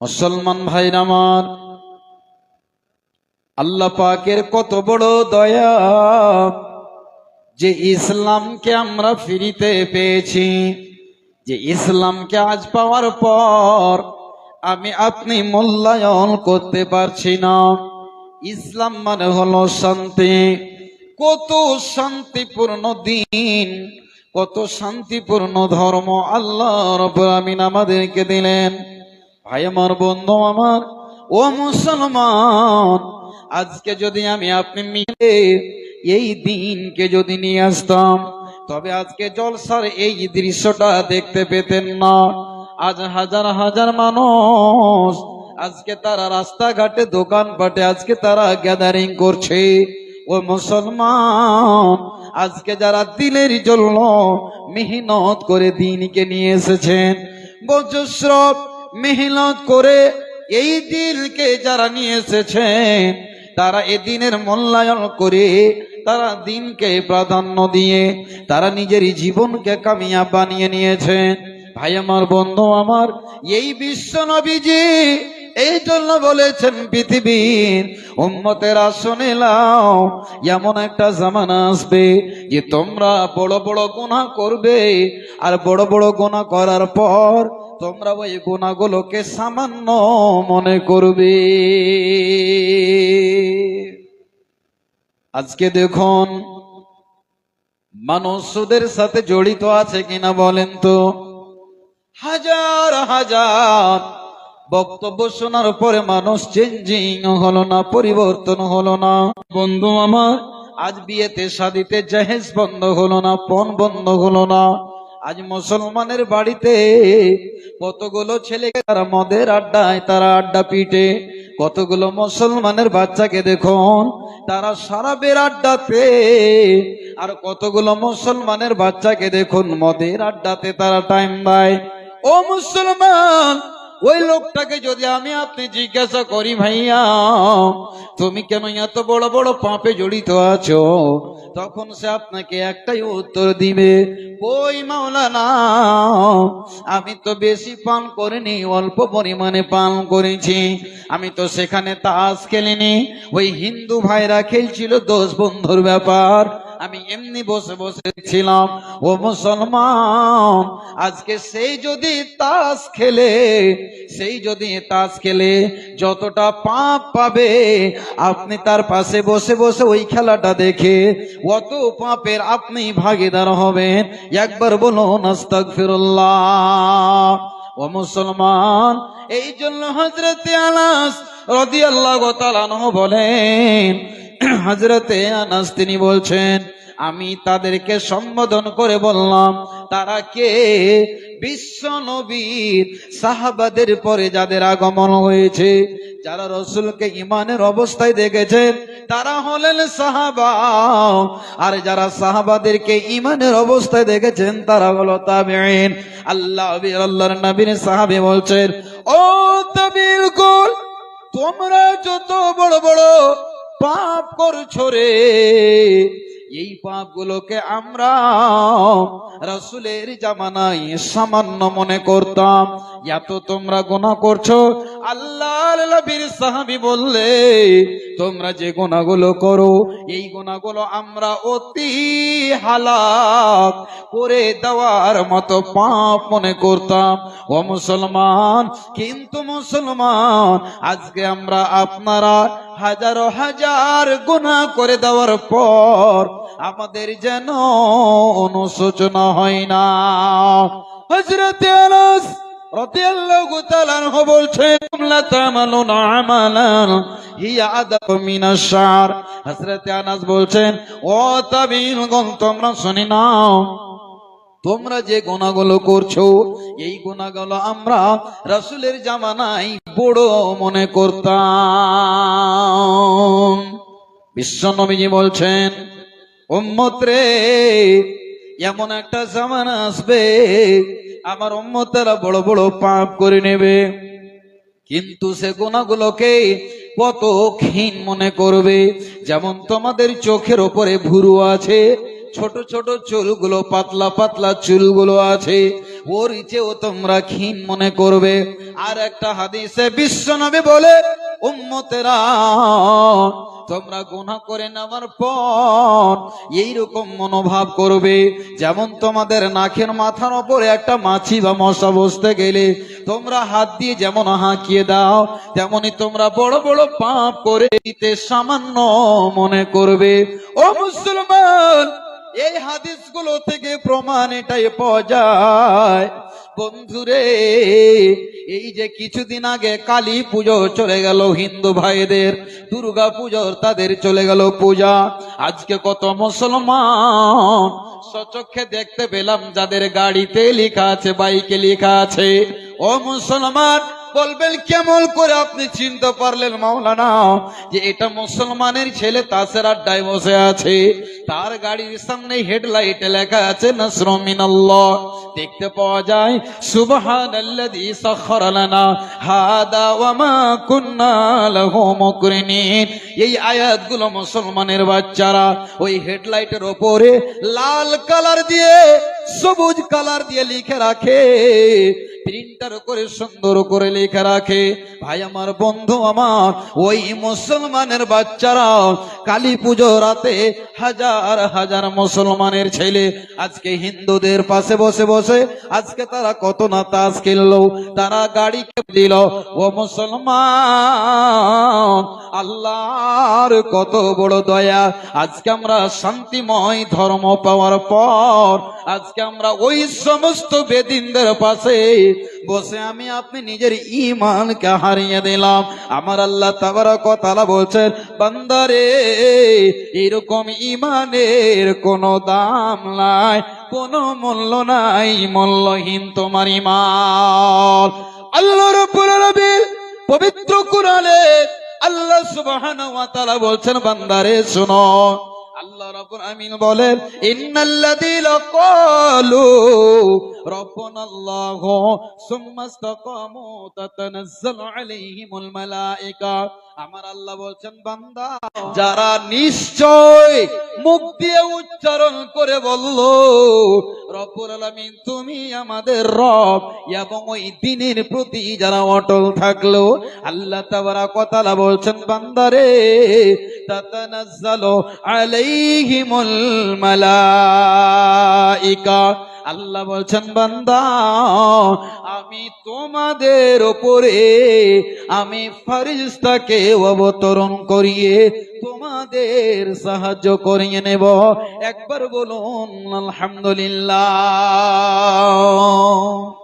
মুসলমান ভাই আমার, আল্লাহ পাকের কত বড় দয়া যে ইসলামকে আমরা ফিরিতে পেয়েছি, যে ইসলামকে আজ পাওয়ার পর আমি আপনি মূল্যায়ন করতে পারছি না। ইসলাম মানে হলো শান্তি। কত শান্তিপূর্ণ দিন, কত শান্তিপূর্ণ ধর্ম আল্লাহ আমিন আমাদেরকে দিলেন। ভাই আমার বন্ধু আমার, ও মুসলমান, আজকে যদি আমি আপনি মিলে এই দিনকে যদি নিয়ে আসতাম, তবে আজকে জলসার এই দৃশ্যটা দেখতে পেতেন না। আজ হাজার হাজার মানুষ আজকে তারা রাস্তাঘাটে, দোকানপাটে আজকে তারা গ্যাদারিং করছে। ও মুসলমান, আজকে যারা দিলের জন্য মেহনত করে দিনকে নিয়ে এসেছেন বজ্রস্রব মেহনত করে এই দিলকে যারা নিয়ে এসেছেন তারা এ দিনের মূল্যায়ন করে তারা দিনকে প্রাধান্য দিয়ে তারা নিজের জীবনকে কামিয়া বানিয়ে নিয়েছেন ভাই আমার, বন্ধু আমার, এই বিশ্ব নবীজি এই জন্য বলেছেন পৃথিবীর উম্মতেরা শুনে লাও, এমন একটা জামানা আসবে যে তোমরা বড় বড় গোনা করবে, আর বড় বড় গোনা করার পর তোমরা ওই গুণাগুলোকে সামান্য মনে করবে। আজকে দেখুন মানুষ সুদের সাথে জড়িত আছে কিনা বলেন তো? হাজার হাজার বক্তব্য শোনার পরে মানুষ চেঞ্জিং হলো না, পরিবর্তন হলো না। বন্ধু আমার, আজ বিয়েতে শাদিতে জাহেজ বন্ধ হলো না, পণ বন্ধ হলো না। আজ মুসলমানের বাড়িতে কতগুলো ছেলে তারা মদের আড্ডায়, তারা আড্ডা পিটে। কতগুলো মুসলমানের বাচ্চাকে দেখুন, তারা সারা বের আড্ডাতে আর কতগুলো মুসলমানের বাচ্চাকে দেখুন, মদের আড্ডাতে তারা টাইম দেয়। ও মুসলমান ওই লোকটাকে যদি আমি আপনি জিজ্ঞাসা করি ভাইয়া, তুমি কেন এত বড় বড় পাপে জড়িত আছো? তখন সে আপনাকে একটাই উত্তর দিবে, ওই মাওলানা, আমি তো বেশি পান করিনি, অল্প পরিমাণে পান করেছি। আমি তো সেখানে তাস খেলিনি। ওই হিন্দু ভাইরা খেলছিল দোষ বন্ধুর ব্যাপার। আমি এমনি বসে বসে ছিলাম ও মুসলমান, আজকে সেই যদি তাস খেলে, সেই যদি তাস খেলে যতটা পাপ পাবে, আপনি তার পাশে বসে বসে ওই খেলাটা দেখে অত পাপের আপনি ভাগিদার হবেন। একবার বলুন, আস্তাগফিরুল্লাহ। ও মুসলমান, এই জন্য হজরতে রাদিয়াল্লাহু তাআলা আনহু বলেন হজরতে আনাস তিনি বলছেন, আমি তাদেরকে সম্বোধন করে বললাম, তারা কে? বিশ্ব নবীর সাহাবাদের পরে যাদের আগমন হয়েছে, যারা রসুলকে ইমানের অবস্থায় দেখেছেন, তারা হলেন সাহাবা। আর যারা সাহাবাদেরকে ইমানের অবস্থায় দেখেছেন, তারা হলো তাবেইন আল্লাহ আল্লাহর নবীর সাহাবী বলছেন, ও তাবিল তোমরা যত বড় বড় পাপ করছ রে। এই পাপগুলোকে আমরা রসুলের জামানায় সামান্য মনে করতাম। এত তোমরা গোনা করছ। আল্লাহ বললে, তোমরা যে গোনাগুলো করো, এই গোনাগুলো আমরা অতি হালাক করে দেওয়ার মতো পাপ মনে করতাম। ও মুসলমান, কিন্তু মুসলমান, আজকে আমরা আপনারা হাজারো হাজার গুণা করে দেওয়ার পর আমাদের যেন অনুশোচনা হয় না। হজরতে বলছেন, লা তামালুনা আমালান বলছেন, ও তোমরা শুনে নাও। তোমরা যে গোনাগুলো করছ, এই গোনাগুলো আমরা রাসূলের জামানায় বড় মনে করতাম। বিশ্বনবীজি বলছেন উম্মত রে এমন একটা জামানা আসবে, আমার উম্মতেরা বড় বড় পাপ করে নেবে। কিন্তু সে গুণাগুলোকে কত ক্ষীণ মনে করবে, যেমন তোমাদের চোখের ওপরে ভুরু আছে ছোট ছোট চুলগুলো, পাতলা পাতলা চুলগুলো আছে। ওর চেয়েও তোমরা ক্ষীণ মনে করবে। আর একটা হাদিসে বিশ্বনবী বলে, উম্মতেরা, তোমরা গুনাহ করে নেওয়ার পর এইরকম মনোভাব করবে, যেমন তোমাদের নাকের মাথার ওপরে একটা মাছি বা মশা বসতে গেলে। তোমরা হাত দিয়ে যেমন হাঁকিয়ে দাও, তেমনি তোমরা বড় বড় পাপ করে দিতে সামান্য মনে করবে। ও মুসলমান এই হাদিসগুলো থেকে প্রমাণ এটাই পাওয়া বন্ধুরে, এই যে কিছুদিন আগে কালী পুজো চলে গেল হিন্দু ভাইদের, দুর্গা পুজোর তাদের চলে গেল পূজা। আজকে কত মুসলমান সচক্ষে দেখতে পেলাম যাদের গাড়িতে লেখা আছে, বাইকে লেখা আছে। ও মুসলমান বলবেন, কেমন করে আপনি চিনতে পারলেন মাওলানা, যে এটা মুসলমানের ছেলে তাসের আড্ডায় বসে আছে। তার গাড়ির সামনে হেডলাইট লেখা আছে নাসরমিনাল্লাহ দেখতে পাওয়া যায় লানা হাদা কুন্না এই আয়াতগুলো মুসলমানের বাচ্চারা ওই হেডলাইটের ওপরে লাল কালার দিয়ে, সবুজ কালার দিয়ে লিখে রাখে। প্রিন্টার করে সুন্দর করে লেখা রাখে। ভাই, আমার বন্ধু, আমার ওই মুসলমানের বাচ্চারা, কালী পুজো রাতে হাজার হাজার মুসলমানের ছেলে আজকে হিন্দুদের পাশে বসে বসে, আজকে তারা কত না তাস খেললো, তারা গাড়ি দিল। ও মুসলমান আল্লাহর কত বড় দয়া। আজকে আমরা শান্তিময় ধর্ম পাওয়ার পর, আজকে আমরা ওই সমস্ত বেদিনদের পাশে বসে আমি আপনি নিজের ইমানকে হারিয়ে দিলাম। আমার আল্লাহ তাবার কথা বলছেন, বান্দারে, এরকম ইমানের কোনো দাম নাই, কোনো মূল্য নাই, মূল্যহীন তোমার ইমান আল্লাহ রব্বুল পবিত্র কোরআনে আল্লাহ সুবহান বলছেন বান্দারে শোনো। আল্লাহ রাব্বুল আমিন বলেন ইন্নাল্লাযীনা ক্বালু রাব্বুনাল্লাহু সুম্মা ইসতাকামু তাতানাজ্জালু আলাইহিমুল মালায়েকা আমার আল্লাহ বলছেন, বান্দা, যারা নিশ্চয় মুখ দিয়ে উচ্চারণ করে বলল, রব্বুল আলামিন, তুমি আমাদের রব এবং ওই দিনের প্রতি যারা অটল থাকল, আল্লাহ তাবারাক ওয়া তাআলা বলছেন বান্দারে তাতানাজ্জালু আলাইহিমুল মালাইকা। আল্লাহ বলছেন, বান্দা, আমি তোমাদের ওপরে, আমি ফারিস্তাকে অবতরণ করিয়ে তোমাদের সাহায্য করিয়ে নেব। একবার বলুন, আলহামদুলিল্লাহ।